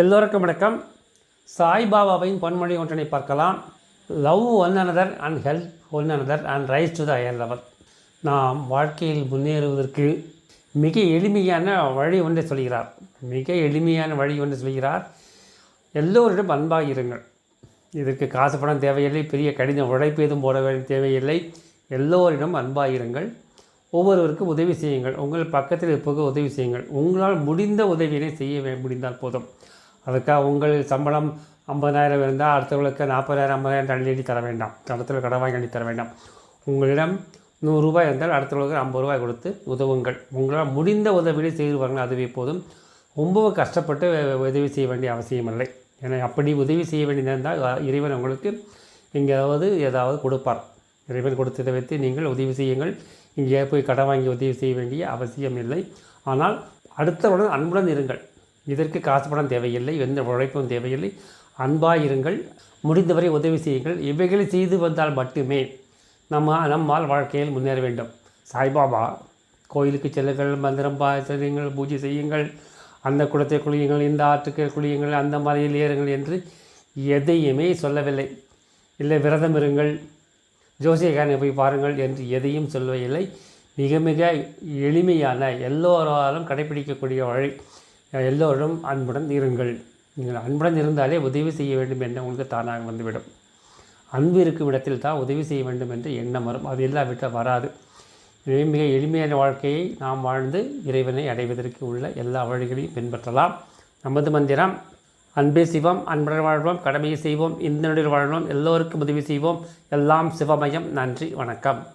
எல்லோருக்கும் வணக்கம். சாய்பாபாவின் பொன்மொழி ஒன்றனை பார்க்கலாம். Love one another and help one another and rise to the higher level நாம் வாழ்க்கையில் முன்னேறுவதற்கு மிக எளிமையான வழி ஒன்றை சொல்கிறார். மிக எளிமையான வழி ஒன்று சொல்கிறார். எல்லோரிடம் அன்பாக இருங்கள். இதற்கு காசு பணம் தேவையில்லை பெரிய கடின உழைப்பு எதுவும் போட வேண்டிய தேவையில்லை. எல்லோரிடம் அன்பாக இருங்கள். ஒவ்வொருவருக்கும் உதவி செய்யுங்கள். உங்கள் பக்கத்தில் இருப்பவருக்கு உதவி செய்யுங்கள். உங்களால் முடிந்த உதவியினை செய்ய முடிந்தால் போதும். அதுக்காக உங்கள் சம்பளம் ஐம்பதாயிரம் இருந்தால் அடுத்தவங்களுக்கு நாற்பதாயிரம் ஐம்பதாயிரம் தள்ளி தர வேண்டாம். கடத்தில் கடன் வாங்கி அள்ளி தர வேண்டாம். உங்களிடம் நூறுரூபாய் இருந்தால் அடுத்தவங்களுக்கு ஐம்பது ரூபாய் கொடுத்து உதவுங்கள். உங்களால் முடிந்த உதவியை செய்து அதுவே போதும். ரொம்பவும் கஷ்டப்பட்டு உதவி செய்ய வேண்டிய அவசியம் இல்லை. ஏன்னா அப்படி உதவி செய்ய வேண்டியிருந்தால் இறைவன் உங்களுக்கு எங்கேயாவது ஏதாவது கொடுப்பார். இறைவன் கொடுத்ததை வைத்து நீங்கள் உதவி செய்யுங்கள். இங்கே போய் கடன் வாங்கி உதவி செய்ய வேண்டிய அவசியம் இல்லை. ஆனால் அடுத்தவுடன் அன்புடன் இருங்கள். இதற்கு காசு பணம் தேவையில்லை எந்த உழைப்பும் தேவையில்லை. அன்பாக இருங்கள் முடிந்தவரை உதவி செய்யுங்கள். இவைகளை செய்து வந்தால் மட்டுமே நம்ம நம்மால் வாழ்க்கையில் முன்னேற வேண்டும். சாய்பாபா கோயிலுக்கு செல்லுங்கள் மந்திரம் செய்யுங்கள் பூஜை செய்யுங்கள். அந்த குளத்தை குளியுங்கள் இந்த ஆற்றுக்கு குளியுங்கள் அந்த மலையில் ஏறுங்கள் என்று எதையுமே சொல்லவில்லை. இல்லை விரதம் இருங்கள். ஜோசியக்காரனை போய் பாருங்கள் என்று எதையும் சொல்லவில்லை. மிக மிக எளிமையான எல்லோராலும் கடைபிடிக்கக்கூடிய வழி எல்லோரும் அன்புடன் இருங்கள். நீங்கள் அன்புடன் இருந்தாலே உதவி செய்ய வேண்டும் என்று உங்களுக்கு தானாக வந்துவிடும். அன்பு இருக்கும் இடத்தில் தான் உதவி செய்ய வேண்டும் என்று எண்ணம் வரும். அது இல்லாவிட்டால் வராது. எனவே மிக எளிமையான வாழ்க்கையை நாம் வாழ்ந்து இறைவனை அடைவதற்கு உள்ள எல்லா வழிகளையும் பின்பற்றலாம். நமது மந்திரம் அன்பே சிவம் அன்புடன் வாழ்வோம் கடமையை செய்வோம் இந்த நொடியில் வாழ்வோம் எல்லோருக்கும் உதவி செய்வோம். எல்லாம் சிவமயம். நன்றி வணக்கம்.